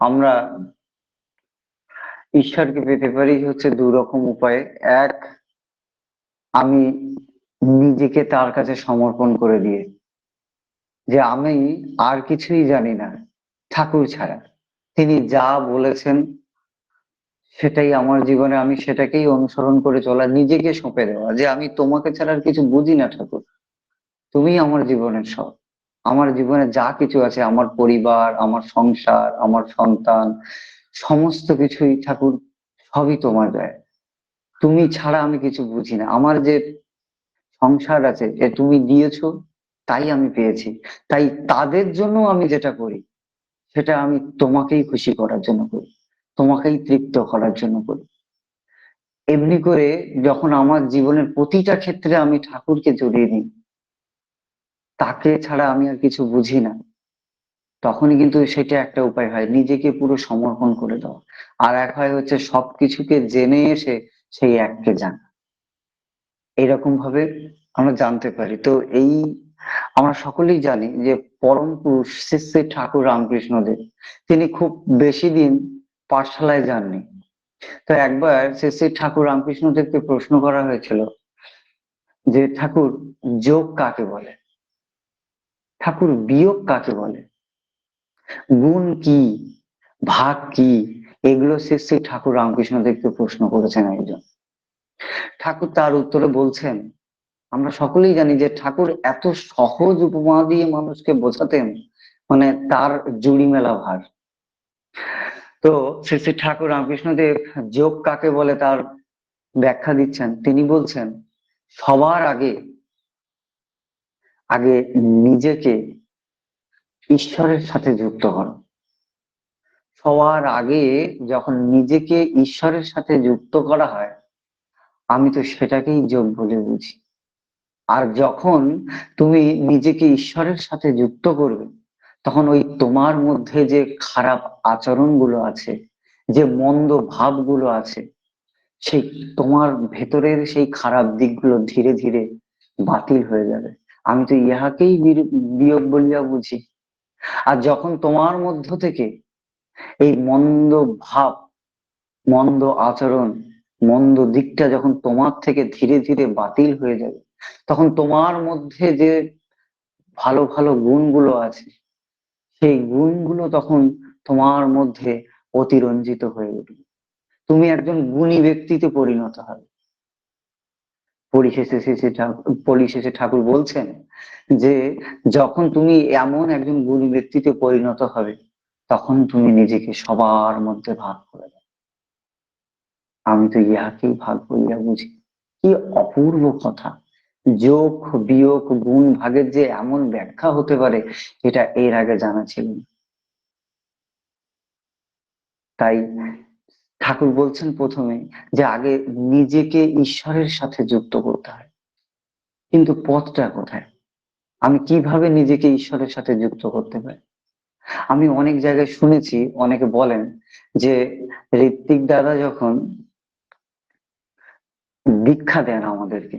আমরা ঈশ্বরকে পেতে পারি হচ্ছে দু রকম উপায়ে। এক, আমি নিজেকে তার কাছে সমর্পণ করে দিয়ে, যে আমি আর কিছুই জানি না, ঠাকুর ছাড়া। তিনি যা বলেছেন, সেটাই আমার জীবনে, আমি সেটাকেই অনুসরণ করে চলা, নিজেকে সঁপে দেওয়া, যে আমি তোমাকে ছাড়া আর কিছু বুঝি না ঠাকুর। তুমি আমার জীবনের সব। আমার জীবনে যা কিছু আছে, আমার পরিবার, আমার সংসার, আমার সন্তান, সমস্ত কিছুই ঠাকুর, সবই তোমার দেয় তুমি ছাড়া আমি কিছু বুঝি না। আমার যে সংসার আছে, যে তুমি দিয়েছ, তাই আমি পেয়েছি। তাই তাদের জন্য আমি যেটা করি, সেটা আমি তোমাকেই খুশি করার জন্য করি, তোমাকেই তৃপ্ত করার জন্য করি। এমনি করে যখন আমার জীবনের প্রতিটা ক্ষেত্রে আমি ঠাকুরকে জড়িয়ে নিই তাকে ছাড়া আমি আর কিছু বুঝি না। তখনই কিন্তু সেটা একটা উপায় হয়, নিজেকে পুরো সমর্পণ করে দেওয়া। আর এক হয় হচ্ছে সবকিছুকে জেনে এসে সেই এককে জানা। এরকম ভাবে আমরা জানতে পারি। তো এই আমরা সকলেই জানি যে পরম পুরুষ শ্রী ঠাকুর রামকৃষ্ণদেব, তিনি খুব বেশি দিন পাঠশালায় যাননি। তো একবার শ্রী ঠাকুর রামকৃষ্ণদেবকে প্রশ্ন করা হয়েছিল যে, ঠাকুর, যোগ কাকে বলে? ঠাকুর বিয়োগ কাকে বলে? গুণ কি? ভাগ কি? এগুলো শ্রী ঠাকুর রামকৃষ্ণদেবকে প্রশ্ন করেছেন একজন। ঠাকুর তার উত্তরে বলছেন, আমরা সকলেই জানি যে ঠাকুর এত সহজ উপমা দিয়ে মানুষকে বোঝাতেন মানে তার জুড়ি মেলা ভার। তো শ্রী শ্রী ঠাকুর রামকৃষ্ণদেব যোগ কাকে বলে তার ব্যাখ্যা দিচ্ছেন? তিনি বলছেন, সবার আগে আগে নিজেকে ঈশ্বরের সাথে যুক্ত করো সবার আগে যখন নিজেকে ঈশ্বরের সাথে যুক্ত করা হয়, আমি তো সেটাকেই যোগ বলে বুঝি। আর যখন তুমি নিজেকে ঈশ্বরের সাথে যুক্ত করবে, তখন ওই তোমার মধ্যে যে খারাপ আচরণগুলো আছে, যে মন্দ ভাবগুলো আছে, সেই তোমার ভেতরের সেই খারাপ দিকগুলো ধীরে ধীরে বাতিল হয়ে যাবে। আমি তো ইহাকেই বিয়োগ বলিয়া বুঝি। আর যখন তোমার মধ্য থেকে এই মন্দ ভাব, মন্দ আচরণ, মন্দ দিকটা যখন তোমার থেকে ধীরে ধীরে বাতিল হয়ে যাবে, তখন তোমার মধ্যে যে ভালো ভালো গুণগুলো আছে, সেই গুণগুলো তখন তোমার মধ্যে অতিরঞ্জিত হয়ে উঠবে। তুমি একজন গুণী ব্যক্তিতে পরিণত হবে। পরিশেষে শেষে পরিশেষে ঠাকুর বলছেন যে যখন তুমি এমন একজন গুণী ব্যক্তিতে পরিণত হবে, তখন তুমি নিজেকে সবার মধ্যে ভাগ করে দাও। আমি তো ইহাকেই ভাগ বলিয়া বুঝি। কি অপূর্ব কথা। যোগ, বিয়োগ, গুণ, ভাগের যে এমন ব্যাখ্যা হতে পারে, এটা এর আগে জানা ছিল না। তাই ঠাকুর বলছেন প্রথমে যে আগে নিজেকে ঈশ্বরের সাথে যুক্ত করতে হয়। কিন্তু পথটা কোথায়? আমি কীভাবে নিজেকে ঈশ্বরের সাথে যুক্ত করতে পারি? আমি অনেক জায়গায় শুনেছি, অনেকে বলেন যে ঋত্বিক দাদা যখন দীক্ষা দেন আমাদেরকে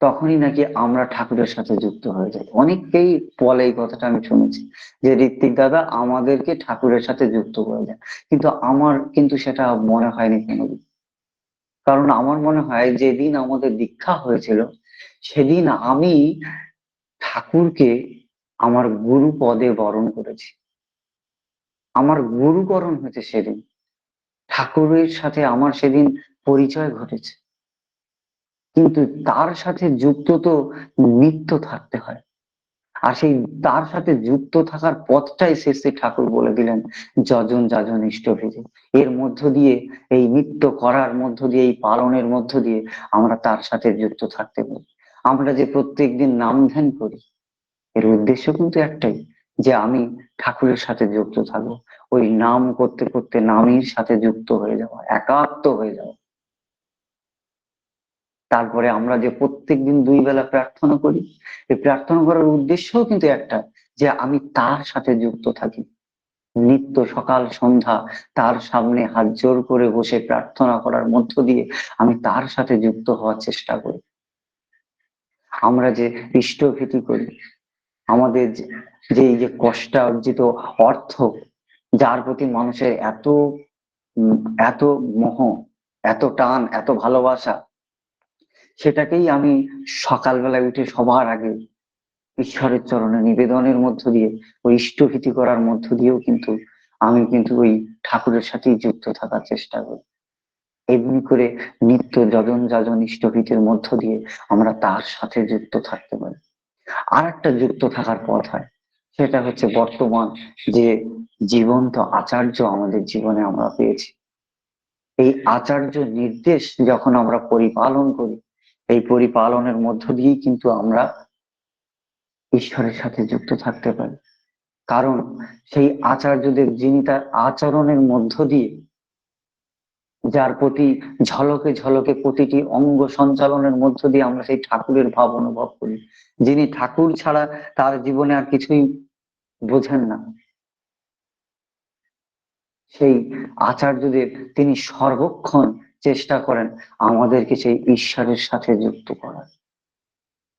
তখনই নাকি আমরা ঠাকুরের সাথে যুক্ত হয়ে যাই। অনেককেই বলে এই কথাটা আমি শুনেছি যে, ঋত্বিক দাদা, আমাদেরকে ঠাকুরের সাথে যুক্ত করে দেন। কিন্তু আমার কিন্তু সেটা মনে হয়নি কোনোদিন। কারণ আমার মনে হয় যেদিন আমাদের দীক্ষা হয়েছিল, সেদিন আমি ঠাকুরকে আমার গুরু পদে বরণ করেছি। আমার গুরুকরণ হয়েছে সেদিন। ঠাকুরের সাথে আমার সেদিন পরিচয় ঘটেছে। কিন্তু তার সাথে যুক্ত তো নিত্য থাকতে হয়। আর সেই তার সাথে যুক্ত থাকার পথটাই শেষে ঠাকুর বলে দিলেন যজন যাজন ইষ্টভেদে এর মধ্য দিয়ে, এই নিত্য করার মধ্য দিয়ে, এই পালনের মধ্য দিয়ে আমরা তার সাথে যুক্ত থাকতে পারি। আমরা যে প্রত্যেক দিন নাম ধ্যান করি, এর উদ্দেশ্য কিন্তু একটাই যে আমি ঠাকুরের সাথে যুক্ত থাকব। ওই নাম করতে করতে নামের সাথে যুক্ত হয়ে যাওয়া একাত্ম হয়ে যাওয়া তারপরে আমরা যে প্রত্যেক দিন দুই বেলা প্রার্থনা করি, এই প্রার্থনা করার উদ্দেশ্যও কিন্তু একটা যে আমি তার সাথে যুক্ত থাকি। নিত্য সকাল, সন্ধ্যা, তার সামনে হাত জোর করে বসে প্রার্থনা করার মধ্য দিয়ে আমি তার সাথে যুক্ত হওয়ার চেষ্টা করি। আমরা যে ইষ্টভীতি করি, আমাদের যে এই যে কষ্টার্জিত অর্থ, যার প্রতি মানুষের এত এত মোহ, এত টান, এত ভালোবাসা সেটাকেই আমি সকালবেলায় উঠে সবার আগে ঈশ্বরের চরণে নিবেদনের মধ্য দিয়ে ওই ইষ্টভীতি করার মধ্য দিয়েও কিন্তু আমি কিন্তু ওই ঠাকুরের সাথেই যুক্ত থাকার চেষ্টা করি। এমনি করে নিত্য যজন যাজন ইষ্টভীতির মধ্য দিয়ে আমরা তার সাথে যুক্ত থাকতে পারি। আর একটা যুক্ত থাকার পথ হয়, সেটা হচ্ছে বর্তমান যে জীবন্ত আচার্য আমাদের জীবনে আমরা পেয়েছি। এই আচার্য নির্দেশ যখন আমরা পরিপালন করি এই পরিপালনের মধ্য দিয়েই কিন্তু আমরা ঈশ্বরের সাথে যুক্ত থাকতে পারি। কারণ সেই আচার্যদের, যিনি তার আচরণের মধ্য দিয়ে যার প্রতি ঝলকে ঝলকে প্রতিটি অঙ্গ সঞ্চালনের মধ্য দিয়ে আমরা সেই ঠাকুরের ভাব অনুভব করি। যিনি ঠাকুর ছাড়া তার জীবনে আর কিছুই বোঝেন না। সেই আচার্যদের তিনি সর্বক্ষণ চেষ্টা করেন আমাদেরকে সেই ঈশ্বরের সাথে যুক্ত করার।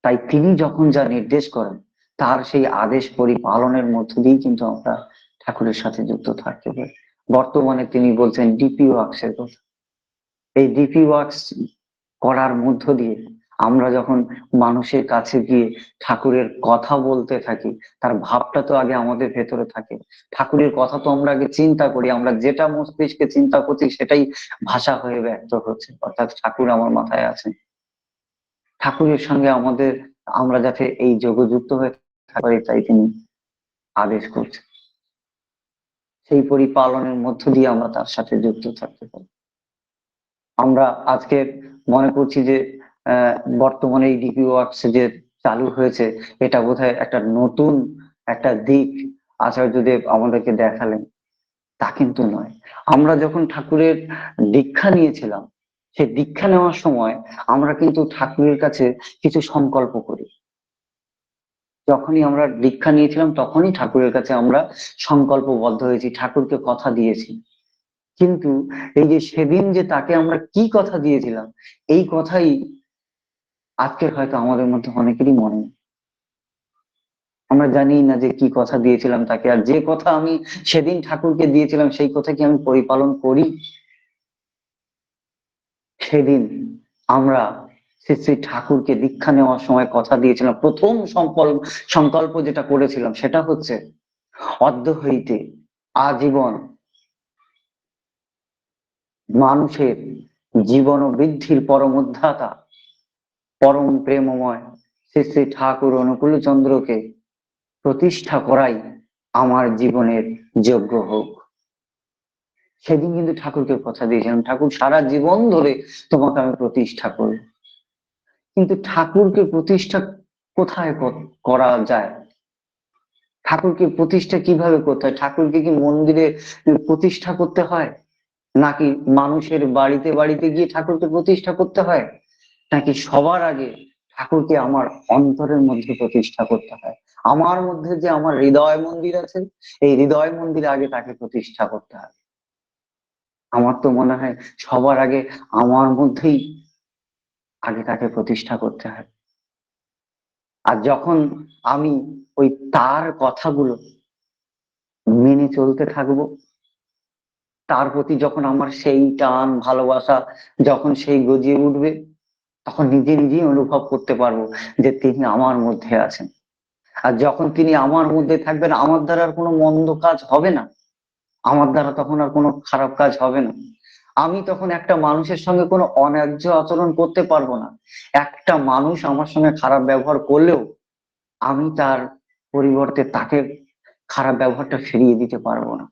তাই তিনি যখন যা নির্দেশ করেন, তার সেই আদেশ পরিপালনের মধ্য দিয়েই কিন্তু আমরা ঠাকুরের সাথে যুক্ত থাকতে পারি। বর্তমানে তিনি বলছেন ডিপি ওয়ার্কসের কথা। এই ডিপি ওয়ার্কস করার মধ্য দিয়ে আমরা যখন মানুষের কাছে গিয়ে ঠাকুরের কথা বলতে থাকি, তার ভাবটা তো আগে আমাদের ভেতরে থাকে। ঠাকুরের কথা তো আমরা আগে চিন্তা করি, আমরা যেটা মস্তিষ্কে চিন্তা করছি সেটাই ভাষা হয়ে ব্যক্ত হচ্ছে, অর্থাৎ ঠাকুর আমার মাথায় আছে। ঠাকুরের সঙ্গে আমাদের, আমরা যাতে এই যোগযুক্ত হয়ে থাকতে তাই তিনি আদেশ করছেন। সেই পরিপালনের মধ্য দিয়ে আমরা তার সাথে যুক্ত থাকতে পারি। আমরা আজকে মনে করছি যে বর্তমানে এই ডিপি ওয়ার্কস যে চালু হয়েছে, এটা বোধহয় একটা নতুন একটা দিক আচার্যদেব আমাদেরকে দেখালেন। তা কিন্তু নয়। আমরা যখন ঠাকুরের দীক্ষা নিয়েছিলাম সে দীক্ষা নেওয়ার সময় আমরা কিন্তু ঠাকুরের কাছে কিছু সংকল্প করি। যখনই আমরা দীক্ষা নিয়েছিলাম, তখনই ঠাকুরের কাছে আমরা সংকল্পবদ্ধ হয়েছি, ঠাকুরকে কথা দিয়েছি। কিন্তু এই যে সেদিন যে তাকে আমরা কি কথা দিয়েছিলাম, এই কথাই আজকে হয়তো আমাদের মধ্যে অনেকেরই মনে নেই। আমরা জানি না যে কি কথা দিয়েছিলাম তাকে, আর যে কথা আমি সেদিন ঠাকুরকে দিয়েছিলাম সেই কথা কি আমি পরিপালন করি সেদিন আমরা শ্রী শ্রী ঠাকুরকে দীক্ষা নেওয়ার সময় কথা দিয়েছিলাম প্রথম সংকল্প সংকল্প যেটা করেছিলাম সেটা হচ্ছে অদ্য হইতে আজীবন মানুষের জীবন বৃদ্ধির পরম উদ্ধাতা পরম প্রেমময় শ্রী শ্রী ঠাকুর অনুকূল চন্দ্রকে প্রতিষ্ঠা করাই আমার জীবনের যোগ্য হোক। সেদিন কিন্তু ঠাকুরকে কথা দিয়েছিলাম, ঠাকুর, সারা জীবন ধরে তোমাকে আমি প্রতিষ্ঠা করব। কিন্তু ঠাকুরকে প্রতিষ্ঠা কোথায় করা যায়? ঠাকুরকে প্রতিষ্ঠা কীভাবে করতে হয়? ঠাকুরকে কি মন্দিরে প্রতিষ্ঠা করতে হয়? নাকি মানুষের বাড়িতে বাড়িতে গিয়ে ঠাকুরকে প্রতিষ্ঠা করতে হয়? নাকি সবার আগে ঠাকুরকে আমার অন্তরের মধ্যে প্রতিষ্ঠা করতে হয়। আমার মধ্যে যে আমার হৃদয় মন্দির আছে, এই হৃদয় মন্দিরে আগে তাকে প্রতিষ্ঠা করতে হয়। আমার তো মনে হয় সবার আগে আমার মধ্যেই আগে তাকে প্রতিষ্ঠা করতে হয়। আর যখন আমি ওই তার কথাগুলো মেনে চলতে থাকব, তার প্রতি যখন আমার সেই টান, ভালোবাসা যখন সেই গজিয়ে উঠবে তখন নিজে নিজেই অনুভব করতে পারব যে তিনি আমার মধ্যে আছেন। আর যখন তিনি আমার মধ্যে থাকবেন, আমার দ্বারা আর কোনো মন্দ কাজ হবে না। আমার দ্বারা তখন আর কোনো খারাপ কাজ হবে না। আমি তখন একটা মানুষের সঙ্গে কোনো অন্যায্য আচরণ করতে পারব না। একটা মানুষ আমার সঙ্গে খারাপ ব্যবহার করলেও আমি তার পরিবর্তে তাকে খারাপ ব্যবহারটা ফিরিয়ে দিতে পারব না।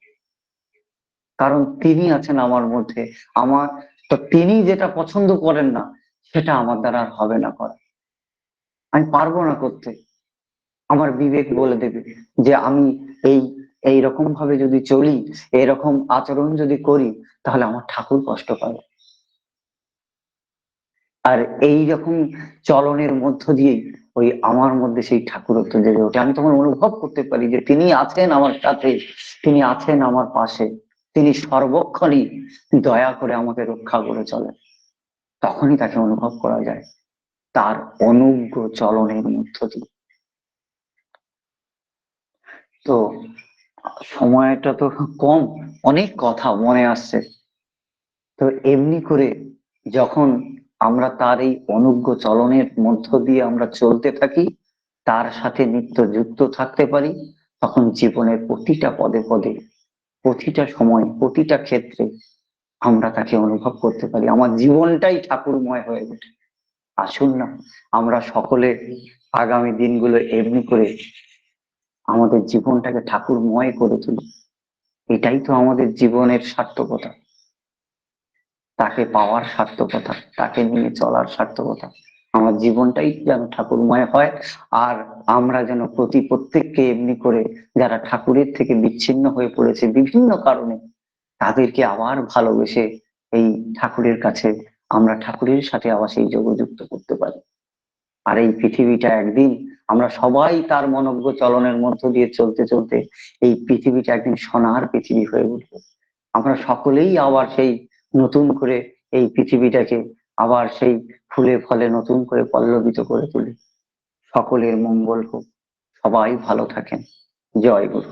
কারণ তিনি আছেন আমার মধ্যে। আমার তো তিনি যেটা পছন্দ করেন না সেটা আমার দ্বারা আর হবে না করা। আমি পারব না করতে। আমার বিবেক বলে দেবে যে আমি এই এই রকম ভাবে যদি চলি, এরকম আচরণ যদি করি, তাহলে আমার ঠাকুর কষ্ট পাবে। আর এই রকম চলনের মধ্য দিয়েই ওই আমার মধ্যে সেই ঠাকুরত্ব জেগে ওঠে। আমি তখন অনুভব করতে পারি যে তিনি আছেন আমার সাথে, তিনি আছেন আমার পাশে, তিনি সর্বক্ষণই দয়া করে আমাকে রক্ষা করে চলেন। তখনই তাকে অনুভব করা যায়, তার অনুজ্ঞ চলনের মধ্য দিয়ে। তো সময়টা তো কম, অনেক কথা মনে আসছে। তো এমনি করে যখন আমরা তার এই অনুজ্ঞ চলনের মধ্য দিয়ে আমরা চলতে থাকি, তার সাথে নিত্য যুক্ত থাকতে পারি, তখন জীবনের প্রতিটা পদে পদে, প্রতিটা সময়, প্রতিটা ক্ষেত্রে আমরা তাকে অনুভব করতে পারি। আমার জীবনটাই ঠাকুরময় হয়ে ওঠে। আসুন না, আমরা সকলে আগামী দিনগুলো এমনি করে আমাদের জীবনটাকে ঠাকুরময় করে তুলি। এটাই তো আমাদের জীবনের সার্থকতা। তাকে পাওয়ার সার্থকতা, তাকে নিয়ে চলার সার্থকতা। আমার জীবনটাই যেন ঠাকুরময় হয়, আর আমরা যেন প্রতি প্রত্যেককে এমনি করে, যারা ঠাকুরের থেকে বিচ্ছিন্ন হয়ে পড়েছে বিভিন্ন কারণে তাদেরকে আবার ভালোবেসে এই ঠাকুরের কাছে আমরা ঠাকুরের সাথে আবার সেই যোগযুক্ত করতে পারি। আর এই পৃথিবীটা একদিন আমরা সবাই তার মনজ্ঞ চলনের মধ্য দিয়ে চলতে চলতে এই পৃথিবীটা একদিন সোনার পৃথিবী হয়ে উঠবে। আমরা সকলেই আবার সেই নতুন করে এই পৃথিবীটাকে আবার সেই ফুলে ফলে নতুন করে পল্লবিত করে তুলি। সকলের মঙ্গল হোক। সবাই ভালো থাকেন। জয় গুরু।